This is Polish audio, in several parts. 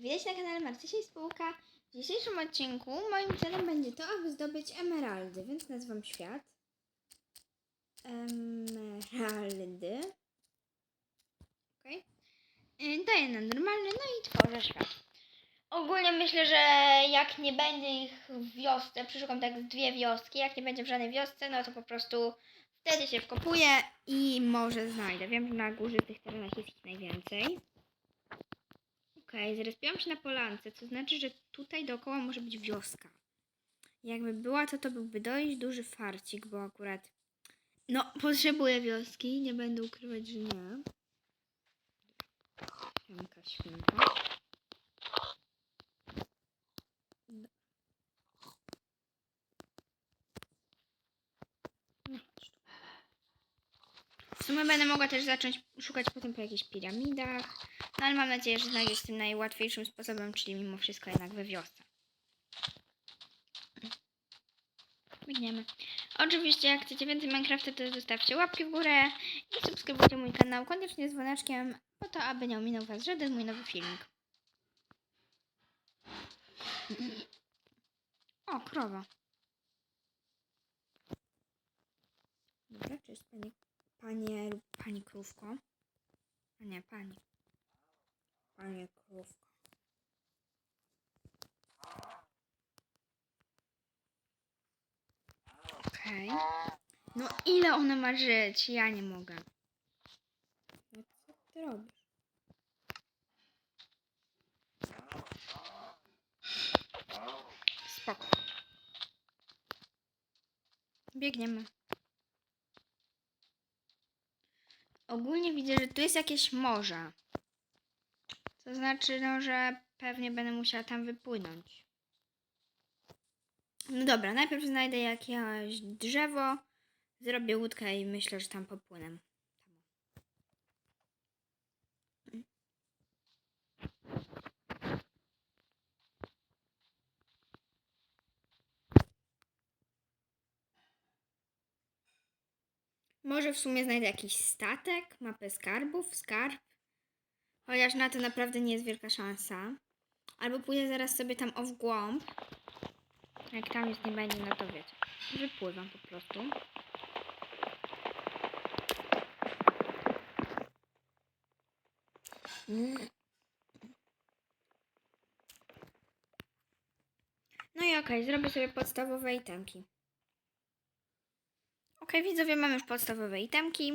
Widać na kanale Marcysia i Spółka. W dzisiejszym odcinku moim celem będzie to, aby zdobyć emeraldy, więc nazywam świat. Emeraldy. Okay. Daję na normalny, no i tworzę świat. Ogólnie myślę, że jak nie będzie ich w wiosce, przeszukam tak dwie wioski, jak nie będzie w żadnej wiosce, no to po prostu wtedy się wkopuję i może znajdę. Wiem, że na górze tych terenach jest ich najwięcej. Okej, okay, zrespiłam się na polance, co znaczy, że tutaj dookoła może być wioska. Jakby była, to to byłby dość duży farcik, bo akurat no, potrzebuję wioski, nie będę ukrywać, że nie. Świnka, świnka. No, chodź tu. W sumie będę mogła też zacząć szukać potem po jakichś piramidach. No ale mam nadzieję, że znajdziesz tym najłatwiejszym sposobem, czyli mimo wszystko jednak we wiosce. Biegniemy. Oczywiście, jak chcecie więcej Minecrafta, to zostawcie łapki w górę i subskrybujcie mój kanał koniecznie z dzwoneczkiem, po to, aby nie ominął Was żaden mój nowy filmik. O, krowa. Dobra, czy jest panie lub pani krówko? A nie, pani. Panie krówko. Okej. No ile ona ma żyć? Ja nie mogę. No co ty robisz? Spoko. Biegniemy. Ogólnie widzę, że tu jest jakieś morze. To znaczy, no, że pewnie będę musiała tam wypłynąć. No dobra, najpierw znajdę jakieś drzewo, zrobię łódkę i myślę, że tam popłynę. Może w sumie znajdę jakiś statek, mapę skarbów, skarb. Chociaż na to naprawdę nie jest wielka szansa. Albo pójdę zaraz sobie tam o w głąb. Jak tam już nie będzie, no to wiecie. Wypływam po prostu. No i okej, zrobię sobie podstawowe itemki. Okej, widzowie, mam już podstawowe itemki.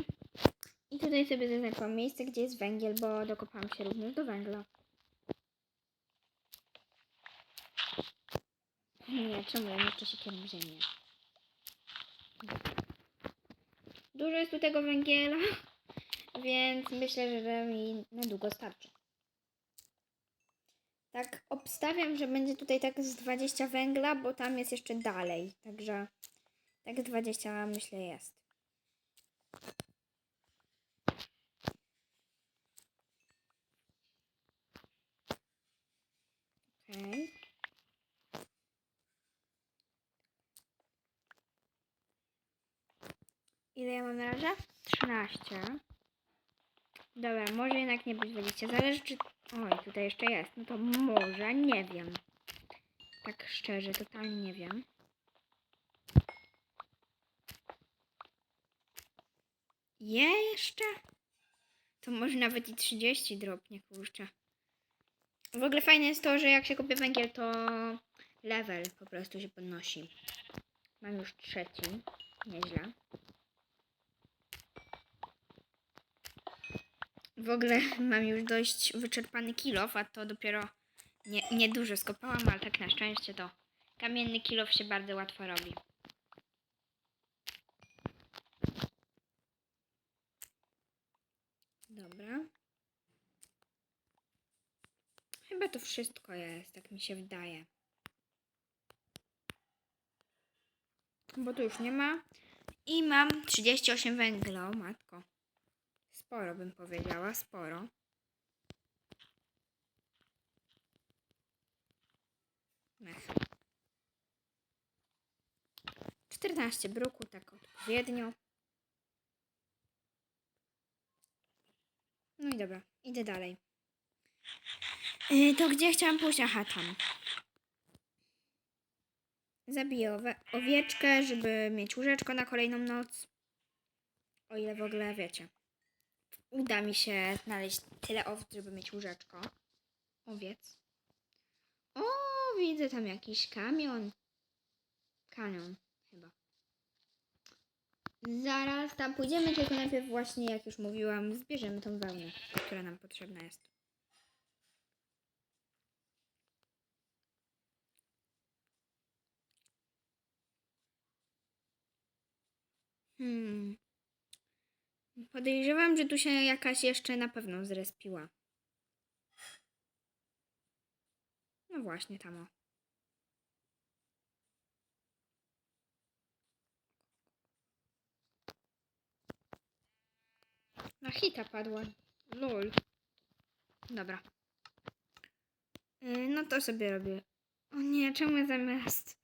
I tutaj sobie zaznaczyłam miejsce, gdzie jest węgiel, bo dokopałam się również do węgla. Nie, czemu ja jeszcze się kieruję? Dużo jest tu tego węgiela, więc myślę, że mi na długo starczy. Tak, obstawiam, że będzie tutaj tak z 20 węgla, bo tam jest jeszcze dalej. Także tak 20 myślę jest. Okej. Ile ja mam na razie? 13. Dobra, może jednak nie być 20. Zależy czy... Oj, tutaj jeszcze jest. No to może, nie wiem. Tak szczerze, totalnie nie wiem. Jeszcze? To może nawet i 30 dropnie, kurczę. W ogóle fajne jest to, że jak się kopie węgiel, to level po prostu się podnosi. Mam już trzeci. Nieźle. W ogóle mam już dość wyczerpany kilof, a to dopiero nie, niedużo skopałam, ale tak na szczęście to kamienny kilof się bardzo łatwo robi. Dobra. Chyba to wszystko jest, tak mi się wydaje. Bo tu już nie ma. I mam 38 węgla, o matko. Sporo bym powiedziała, sporo. Mech. 14 bruku, tak odpowiednio. Dobra, idę dalej. Yy, to gdzie chciałam pójść? Aha, tam. Zabiję owieczkę, żeby mieć łóżeczko na kolejną noc. O ile w ogóle wiecie. Uda mi się znaleźć tyle owiec, żeby mieć łóżeczko. Owiec. O, widzę tam jakiś kamion. Kanion. Zaraz tam pójdziemy, tylko najpierw właśnie, jak już mówiłam, zbierzemy tą wełnę, która nam potrzebna jest. Hmm. Podejrzewam, że tu się jakaś jeszcze na pewno zrespiła. No właśnie, tam o. Na hita padła. Lol. Dobra. Yy, no to sobie robię. O nie, czemu zamiast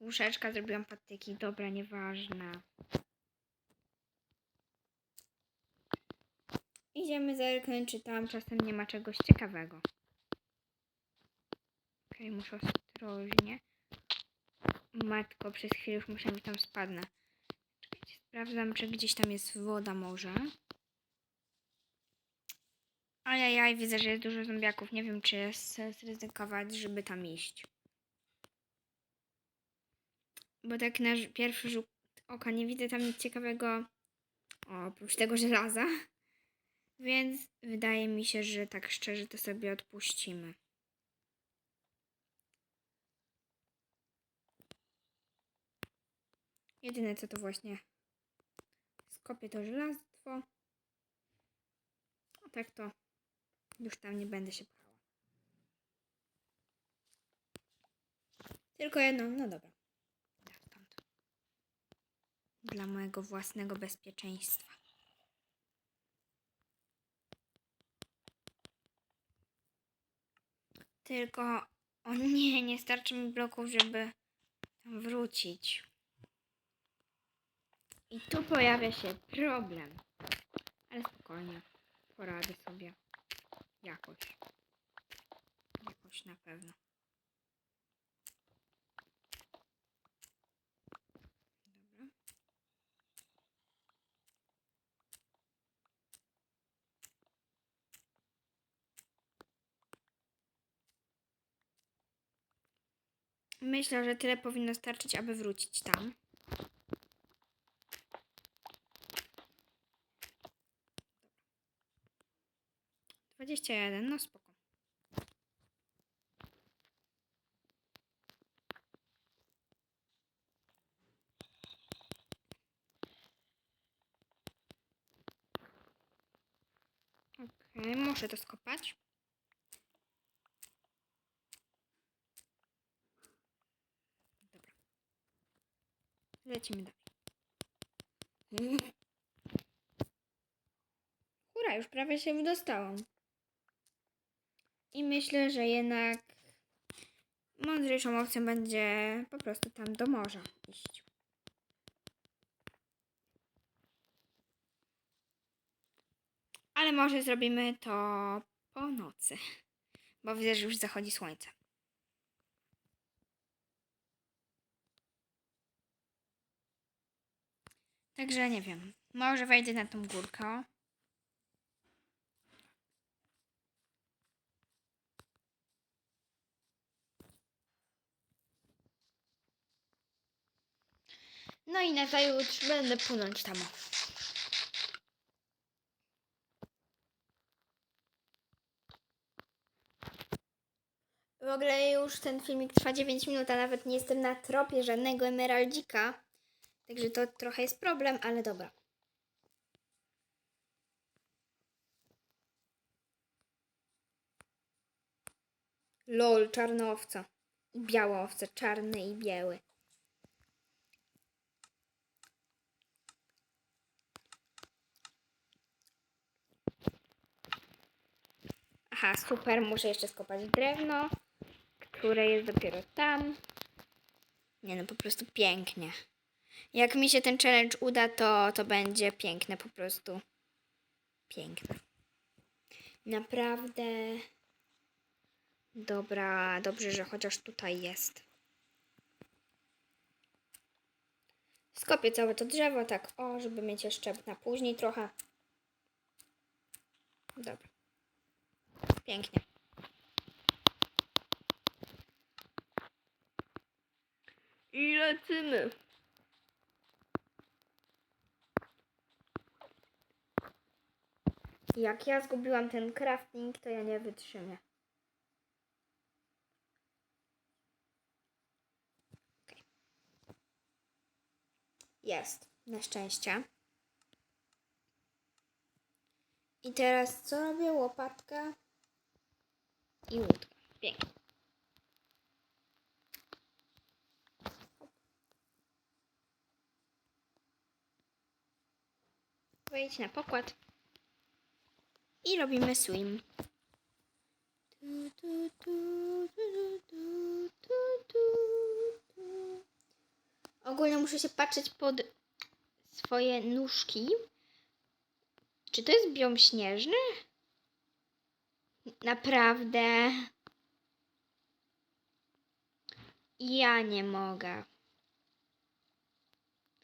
łóżeczka zrobiłam patyki? Dobra, nieważne. Idziemy zerknąć, czy tam czasem nie ma czegoś ciekawego. Okej, muszę ostrożnie. Matko, przez chwilę już musiałam, że tam spadnę. Czekajcie, sprawdzam, czy gdzieś tam jest woda może. Ajajaj, widzę, że jest dużo zombiaków. Nie wiem, czy jest sens ryzykować, żeby tam iść. Bo tak na pierwszy rzut oka nie widzę tam nic ciekawego o, oprócz tego żelaza. Więc wydaje mi się, że tak szczerze to sobie odpuścimy. Jedyne co to właśnie skopię to żelastwo. A tak to już tam nie będę się pchała. Tylko jedno, no dobra. Dla mojego własnego bezpieczeństwa. Tylko, o nie, nie starczy mi bloków, żeby tam wrócić. I tu pojawia się problem. Ale spokojnie, poradzę sobie jakoś. Jakoś na pewno. Myślę, że tyle powinno starczyć, aby wrócić tam. Dwadzieścia jeden, no spoko. Okej, muszę to skopać. Dobra. Lecimy dalej. Hura, już prawie się wydostałam. I myślę, że jednak mądrzejszą opcją będzie po prostu tam do morza iść. Ale może zrobimy to po nocy, bo widzę, że już zachodzi słońce. Także nie wiem, może wejdę na tą górkę. No i nazajutrz będę płynąć tam. W ogóle już ten filmik trwa 9 minut, a nawet nie jestem na tropie żadnego emeraldzika. Także to trochę jest problem, ale dobra. Lol, czarna owca. I biała owca, czarny i biały. Aha, super, muszę jeszcze skopać drewno, które jest dopiero tam. Nie no, po prostu pięknie. Jak mi się ten challenge uda, to, to będzie piękne, po prostu. Piękne. Naprawdę Dobra, dobrze, że chociaż tutaj jest. Skopię całe to drzewo, tak, o, żeby mieć jeszcze na później trochę. Dobra. Pięknie. I lecimy. Jak ja zgubiłam ten crafting, to ja nie wytrzymię. Jest, na szczęście. I teraz co robię? Łopatka i łódka. Pięknie. Wejdź na pokład. I robimy swim. Ogólnie muszę się patrzeć pod swoje nóżki. Czy to jest biom śnieżny? Naprawdę. Ja nie mogę.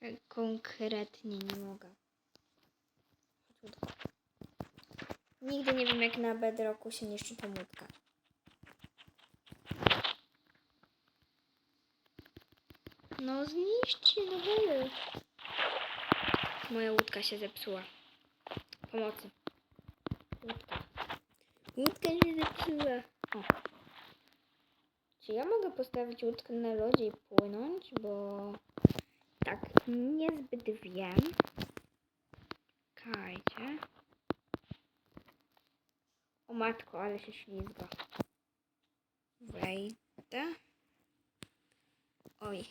Tak konkretnie nie mogę. Nigdy nie wiem, jak na bedrocku się niszczy ta łódka. No zniszczcie, no byle. Moja łódka się zepsuła. Pomocy. Łódka. Się zepsuła. O. Czy ja mogę postawić łódkę na lodzie i płynąć? Bo tak niezbyt wiem. Kajcie. O matko, ale się ślizga. Wejdę. Oj.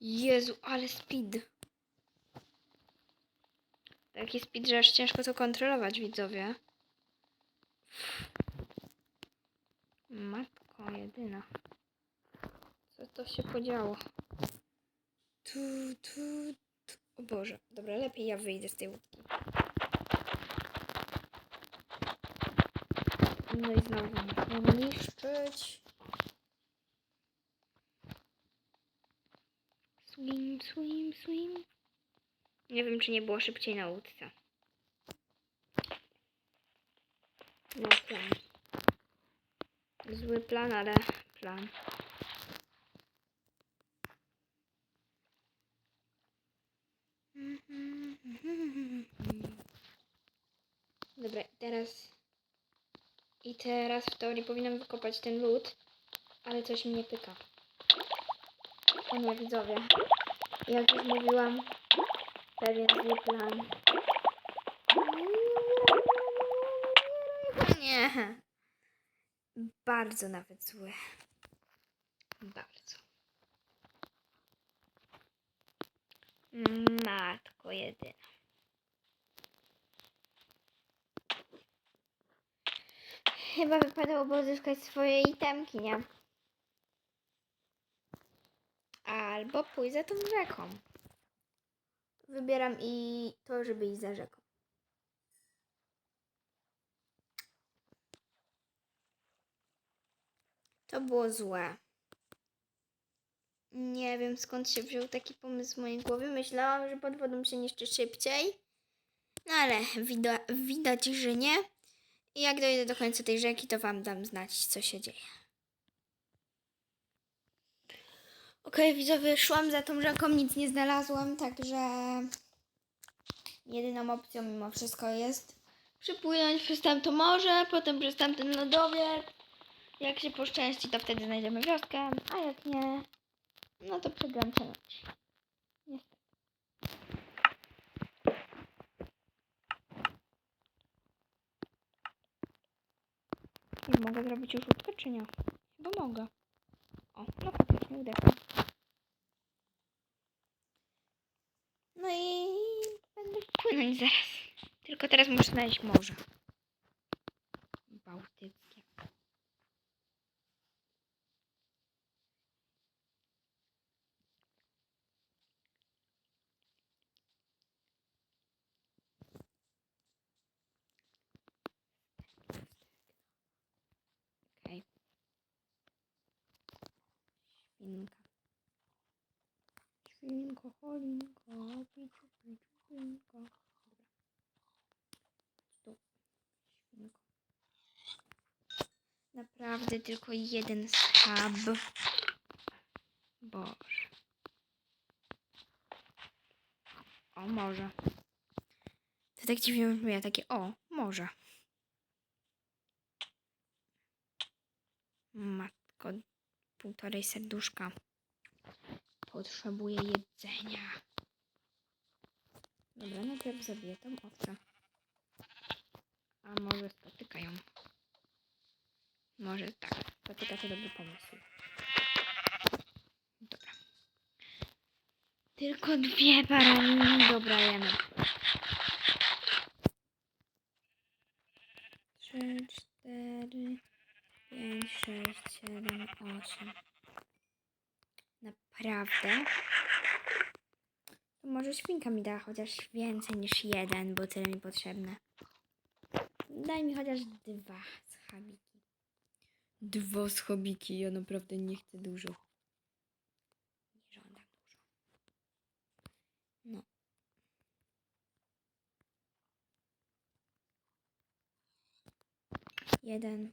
Jezu, ale speed. Taki speed, że aż ciężko to kontrolować, widzowie. Matko jedyna. Co to się podziało? Tu, tu, tu. O Boże. Dobra, lepiej ja wyjdę z tej łódki. No i znowu muszę niszczyć. Swim, swim, swim. Nie wiem, czy nie było szybciej na łódce. No plan. Zły plan, ale plan. Dobra, teraz... I teraz w teorii powinnam wykopać ten lód, ale coś mi nie pyka. O nie, widzowie. Jak już mówiłam, pewien zły plan. Nie. Bardzo nawet zły. Bardzo. Matko jedyna. Chyba wypadałoby odzyskać swoje itemki, nie? Albo pójść za tą rzeką. Wybieram i to, żeby iść za rzeką. To było złe. Nie wiem skąd się wziął taki pomysł w mojej głowie. Myślałam, że pod wodą się niszczy szybciej. No ale wida widać, że nie. I jak dojdę do końca tej rzeki, to wam dam znać, co się dzieje. Okej, widzowie, szłam za tą rzeką, nic nie znalazłam, także jedyną opcją mimo wszystko jest przypłynąć przez tamto morze, potem przez tamten lodowiec. Jak się poszczęści, to wtedy znajdziemy wioskę, a jak nie, no to przegram challenge. Niestety. Nie mogę zrobić już łódkę, czy nie? Chyba mogę. O, no faktycznie uderzyłem. No i będę płynąć zaraz. Tylko teraz muszę znaleźć morze. Bałtyckie. Okej. Świnka. Świnko, cholinko, piciu, piciu, świnko. Dobra. Tu. Świnko. Naprawdę tylko jeden schab. Boże. O, może. To tak dziwnie brzmi, takie, o, może. Matko, półtorej serduszka. Potrzebuję jedzenia. Dobra, najpierw zabiję tą owcę. A może spotyka ją. Może tak, spotyka to dobry pomysł. Dobra. Tylko dwie barany. Dobra, jemy. Trzy, cztery, pięć, sześć, siedem, osiem. Naprawdę? To może świnka mi da chociaż więcej niż jeden, bo tyle mi potrzebne. Daj mi chociaż dwa schabiki. Dwa schabiki, ja naprawdę nie chcę dużo. Nie żądam dużo. No. Jeden.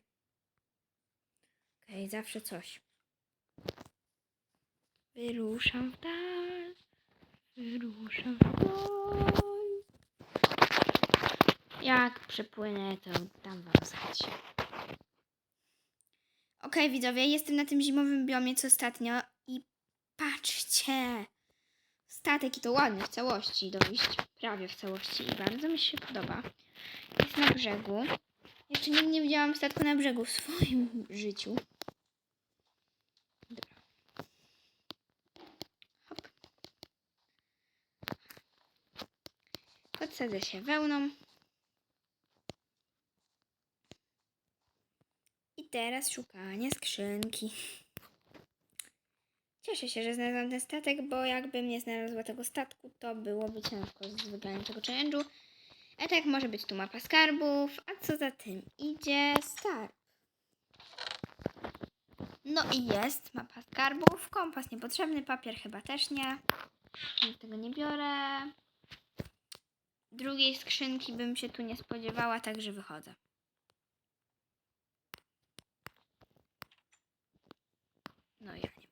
Okej, zawsze coś. Wyruszam w dal. Wyruszam w dal. Jak przepłynę, to dam wam znać. Okej, widzowie, jestem na tym zimowym biomie co ostatnio i patrzcie. Statek i to ładny w całości dojść. Prawie w całości i bardzo mi się podoba. Jest na brzegu. Jeszcze nigdy nie widziałam statku na brzegu w swoim życiu. Podsadzę się wełną. I teraz szukanie skrzynki. Cieszę się, że znalazłam ten statek, bo jakbym nie znalazła tego statku, to byłoby ciężko z wygraniem tego challenge'u. A tak może być tu mapa skarbów, a co za tym idzie skarb. No i jest mapa skarbów, kompas niepotrzebny, papier chyba też nie. Tego nie biorę. Drugiej skrzynki bym się tu nie spodziewała, także wychodzę. No ja nie.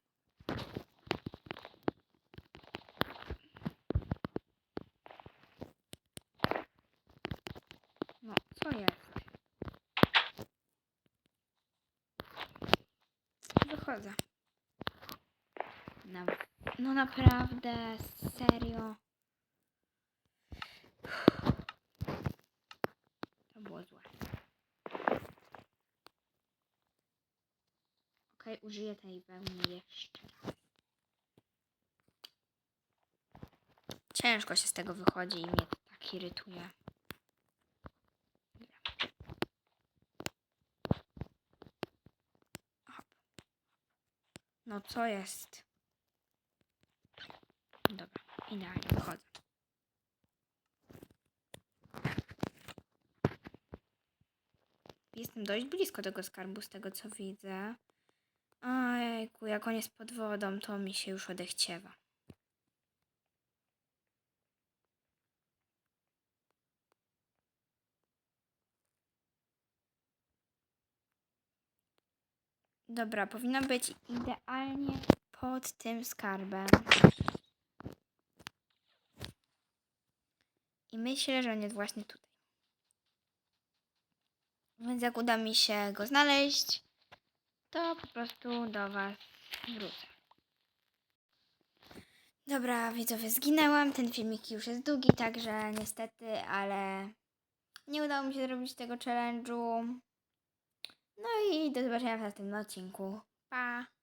No, co jest? Wychodzę. No, no naprawdę, serio. To było złe. Okej, użyję tej wełny jeszcze raz. Ciężko się z tego wychodzi i mnie to tak irytuje. No co jest? Dobra, idealnie wychodzę. Jestem dość blisko tego skarbu z tego co widzę. Jak on jest pod wodą, to mi się już odechciewa. Dobra, powinno być idealnie pod tym skarbem. I myślę, że on jest właśnie tutaj. Więc jak uda mi się go znaleźć, to po prostu do Was wrócę. Dobra, widzowie, zginęłam. Ten filmik już jest długi, także niestety, ale nie udało mi się zrobić tego challenge'u. No i do zobaczenia w następnym odcinku. Pa!